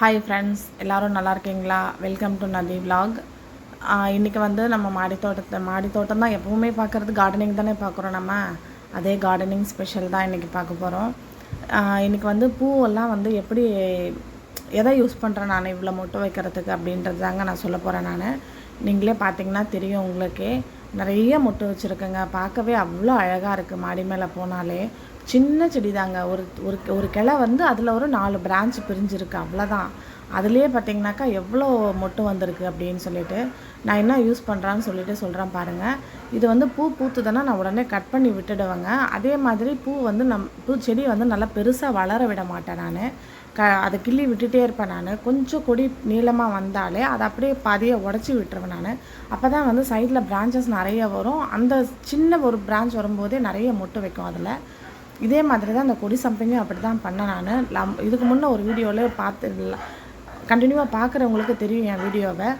Hi friends எல்லோரும் நல்லா இருக்கீங்களா? வெல்கம் டு நதி விலாக் இன்றைக்கி வந்து நம்ம மாடி தோட்டத்தை மாடி தோட்டம் தான் எப்பவுமே பார்க்குறது கார்டனிங் தானே பார்க்குறோம் நம்ம. அதே கார்டனிங் ஸ்பெஷல் தான் இன்றைக்கி பார்க்க போகிறோம் இன்றைக்கி வந்து பூவெல்லாம் வந்து எப்படி எதை யூஸ் பண்ணுறேன் நான் இவ்வளோ மொட்டை வைக்கிறதுக்கு அப்படின்றது தாங்க நான் சொல்ல போகிறேன் நான். நீங்களே பார்த்தீங்கன்னா தெரியும் உங்களுக்கே. நிறைய மொட்டு வச்சுருக்கேங்க. பார்க்கவே அவ்வளோ அழகாக இருக்குது மாடி மேலே போனாலே. சின்ன செடி தாங்க. ஒரு ஒரு ஒரு கிளை வந்து அதில் ஒரு நாலு பிரான்ச் பிரிஞ்சிருக்கு. அவ்வளோதான் அதுலேயே பார்த்தீங்கன்னாக்கா எவ்வளோ மொட்டு வந்திருக்கு அப்படின்னு சொல்லிட்டு நான் என்ன யூஸ் பண்ணுறான்னு சொல்லிட்டு சொல்கிறேன் பாருங்கள் இது வந்து பூ பூத்துதுன்னா நான் உடனே கட் பண்ணி விட்டுடுவேங்க. அதே மாதிரி பூ வந்து நம் பூ செடி வந்து நல்லா பெருசாக வளர விட மாட்டேன் நான். க அதை கிள்ளி விட்டுட்டே இருப்பேன் நான். கொஞ்சம் கொடி நீளமாக வந்தாலே அதை அப்படியே பாதியை உடச்சி விட்டுருவேன் நான். அப்போ தான் வந்து சைடில் பிரான்ச்சஸ் நிறைய வரும். அந்த சின்ன ஒரு பிரான்ச் வரும்போதே நிறைய மொட்டு வைக்கும் அதில். இதே மாதிரி தான் அந்த கொடி சம்பையும் அப்படி தான் பண்ணேன் நான். லம் இதுக்கு முன்னே ஒரு வீடியோவில் பார்த்து கண்டினியூவாக பார்க்குறவங்களுக்கு தெரியும் என் வீடியோவை.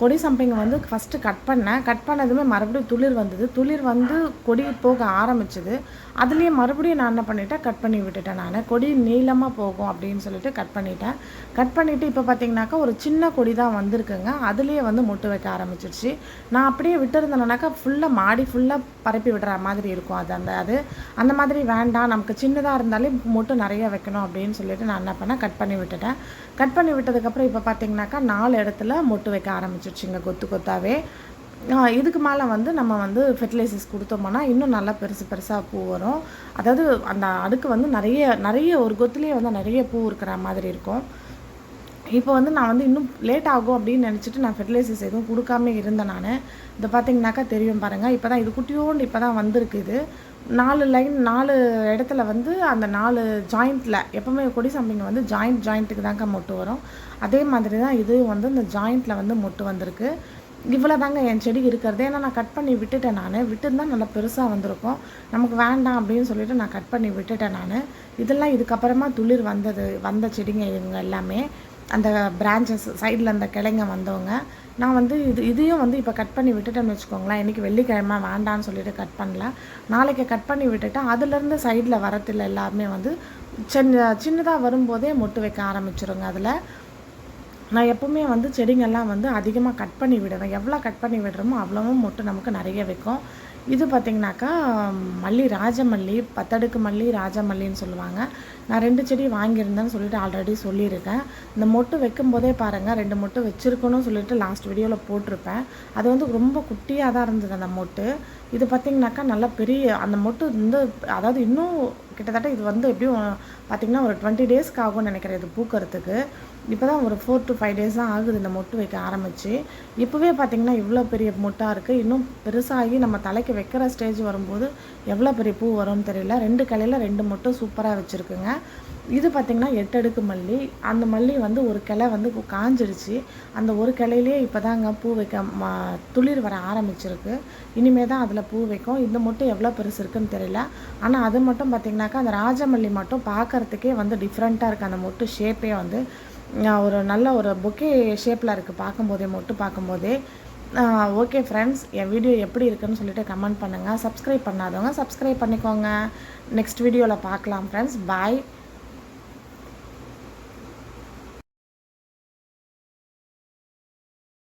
கொடி சம்பைங்க வந்து ஃபஸ்ட்டு கட் பண்ணேன். கட் பண்ணதுமே மறுபடியும் துளிர் வந்தது. துளிர் வந்து கொடி போக ஆரம்பிச்சது. அதுலேயே மறுபடியும் நான் என்ன பண்ணிட்டேன்? கட் பண்ணி விட்டுட்டேன் நான். கொடி நீளமாக போகும் அப்படின்னு சொல்லிட்டு கட் பண்ணிட்டேன். கட் பண்ணிவிட்டு இப்போ பார்த்தீங்கன்னாக்கா ஒரு சின்ன கொடி தான் வந்திருக்குங்க. அதுலேயே வந்து மொட்டு வைக்க ஆரம்பிச்சிருச்சு. நான் அப்படியே விட்டுருந்தேனாக்கா ஃபுல்லாக மாடி ஃபுல்லாக பரப்பி விடுற மாதிரி இருக்கும் அது அந்த அது அந்த மாதிரி வேண்டாம் நமக்கு சின்னதாக இருந்தாலே மொட்டு நிறைய வைக்கணும் அப்படின்னு சொல்லிட்டு நான் என்ன பண்ணேன் கட் பண்ணி விட்டுட்டேன். கட் பண்ணி விட்டதுக்கப்புறம் இப்போ பார்த்தீங்கன்னாக்கா நாலு இடத்துல மொட்டு வைக்க ஆரம்பிச்சிருச்சுங்க கொத்து கொத்தாவே. இதுக்கு மேலே வந்து நம்ம வந்து ஃபெர்டிலைசர்ஸ் கொடுத்தோம்னா இன்னும் நல்லா பெருசு பெருசாக பூ வரும். அதாவது அந்த அடுக்கு வந்து நிறைய நிறைய ஒரு கொத்துலேயே வந்து நிறைய பூ இருக்கிற மாதிரி இருக்கும். இப்போ வந்து நான் வந்து இன்னும் லேட் ஆகும் அப்படின்னு நினச்சிட்டு நான் ஃபெர்டிலைசர்ஸ் எதுவும் கொடுக்காம இருந்தேன் நான். இதை பார்த்தீங்கன்னாக்கா தெரியும் பாருங்கள் இப்போ தான் இது குட்டியோண்டு இப்போ தான் வந்திருக்கு இது. நாலு லைன் நாலு இடத்துல வந்து அந்த நாலு ஜாயிண்ட்டில் எப்போவுமே கொடி சம்பிங்க வந்து ஜாயிண்ட் ஜாயிண்ட்டுக்கு தாங்க மொட்டு வரும். அதே மாதிரி தான் இதுவும் வந்து இந்த ஜாயிண்ட்டில் வந்து மொட்டு வந்திருக்கு. இவ்வளோ தாங்க என் செடி இருக்கிறது. ஏன்னா நான் கட் பண்ணி விட்டுட்டேன் நான். விட்டுருந்தா நல்லா பெருசாக வந்திருக்கும். நமக்கு வேண்டாம் அப்படின்னு சொல்லிட்டு நான் கட் பண்ணி விட்டுட்டேன் நான். இதெல்லாம் இதுக்கப்புறமா துளிர் வந்தது வந்த செடிங்க இவங்க எல்லாமே. அந்த பிரான்ச்சஸ் சைடில் அந்த கிளைங்க வந்தவங்க நான் வந்து இது இதையும் வந்து இப்போ கட் பண்ணி விட்டுட்டேன்னு வச்சுக்கோங்களேன். இன்றைக்கி வெள்ளிக்கிழமை வேண்டான்னு சொல்லிட்டு கட் பண்ணல. நாளைக்கு கட் பண்ணி விட்டுட்டேன் அதுலேருந்து சைடில் வரத்தில் எல்லாமே வந்து சின்ன சின்னதாக வரும்போதே மொட்டு வைக்க ஆரம்பிச்சிருங்க அதில். நான் எப்போவுமே வந்து செடிங்கெல்லாம் வந்து அதிகமாக கட் பண்ணி விடுவேன். எவ்வளோ கட் பண்ணி விடுறோமோ அவ்வளவும் மொட்டு நமக்கு நிறைய வைக்கும். இது பார்த்திங்கனாக்கா மல்லி ராஜமல்லி பத்தடுக்கு மல்லி ராஜமல்லின்னு சொல்லுவாங்க. நான் ரெண்டு செடி வாங்கியிருந்தேன்னு சொல்லிட்டு ஆல்ரெடி சொல்லியிருக்கேன். இந்த மொட்டு வைக்கும் போதே பாருங்கள் ரெண்டு மொட்டு வச்சுருக்கணும்னு சொல்லிட்டு லாஸ்ட் வீடியோவில் போட்டிருப்பேன். அது வந்து ரொம்ப குட்டியாக தான் இருந்தது அந்த மொட்டு. இது பார்த்திங்கனாக்கா நல்லா பெரிய அந்த மொட்டு வந்து அதாவது இன்னும் கிட்டத்தட்ட இது வந்து எப்படியும் பார்த்திங்கன்னா ஒரு டுவெண்ட்டி டேஸ்க்கு ஆகும்னு நினைக்கிறேன் இது பூக்கிறதுக்கு. இப்போ தான் ஒரு ஃபோர் டு ஃபைவ் டேஸ் தான் ஆகுது இந்த மொட்டு வைக்க ஆரம்பித்து இப்போவே பார்த்திங்கன்னா இவ்வளோ பெரிய மொட்டாக இருக்குது இன்னும் பெருசாகி நம்ம தலைக்கு வைக்கிற ஸ்டேஜ் வரும்போது எவ்வளோ பெரிய பூ வரும்னு தெரியல. ரெண்டு கிளையில் ரெண்டு மொட்டும் சூப்பராக வச்சுருக்குங்க. இது பார்த்திங்கன்னா எட்டு அடுக்கு மல்லி. அந்த மல்லி வந்து ஒரு கிளை வந்து காஞ்சிடுச்சு அந்த ஒரு கிளையிலே இப்போ தாங்க பூ வைக்க மா துளிர் வர ஆரம்பிச்சிருக்கு. இனிமேல் தான் அதில் பூ வைக்கும். இந்த மட்டும் எவ்வளோ பெருசு இருக்குன்னு தெரியல. ஆனால் அது மட்டும் பார்த்திங்கனாக்கா அந்த ராஜமல்லி மட்டும் பார்க்குறதுக்கே வந்து டிஃப்ரெண்ட்டாக இருக்குது அந்த மொட்டு ஷேப்பே வந்து ஒரு நல்ல ஒரு பொக்கே ஷேப்பில் இருக்குது பார்க்கும்போதே மொட்டு பார்க்கும்போதே ஓகே ஃப்ரெண்ட்ஸ் என் வீடியோ எப்படி இருக்குன்னு சொல்லிட்டு கமெண்ட் பண்ணுங்கள் சப்ஸ்கிரைப் பண்ணாதவங்க சப்ஸ்கிரைப் பண்ணிக்கோங்க. நெக்ஸ்ட் வீடியோவில் பார்க்கலாம் ஃப்ரெண்ட்ஸ் பாய்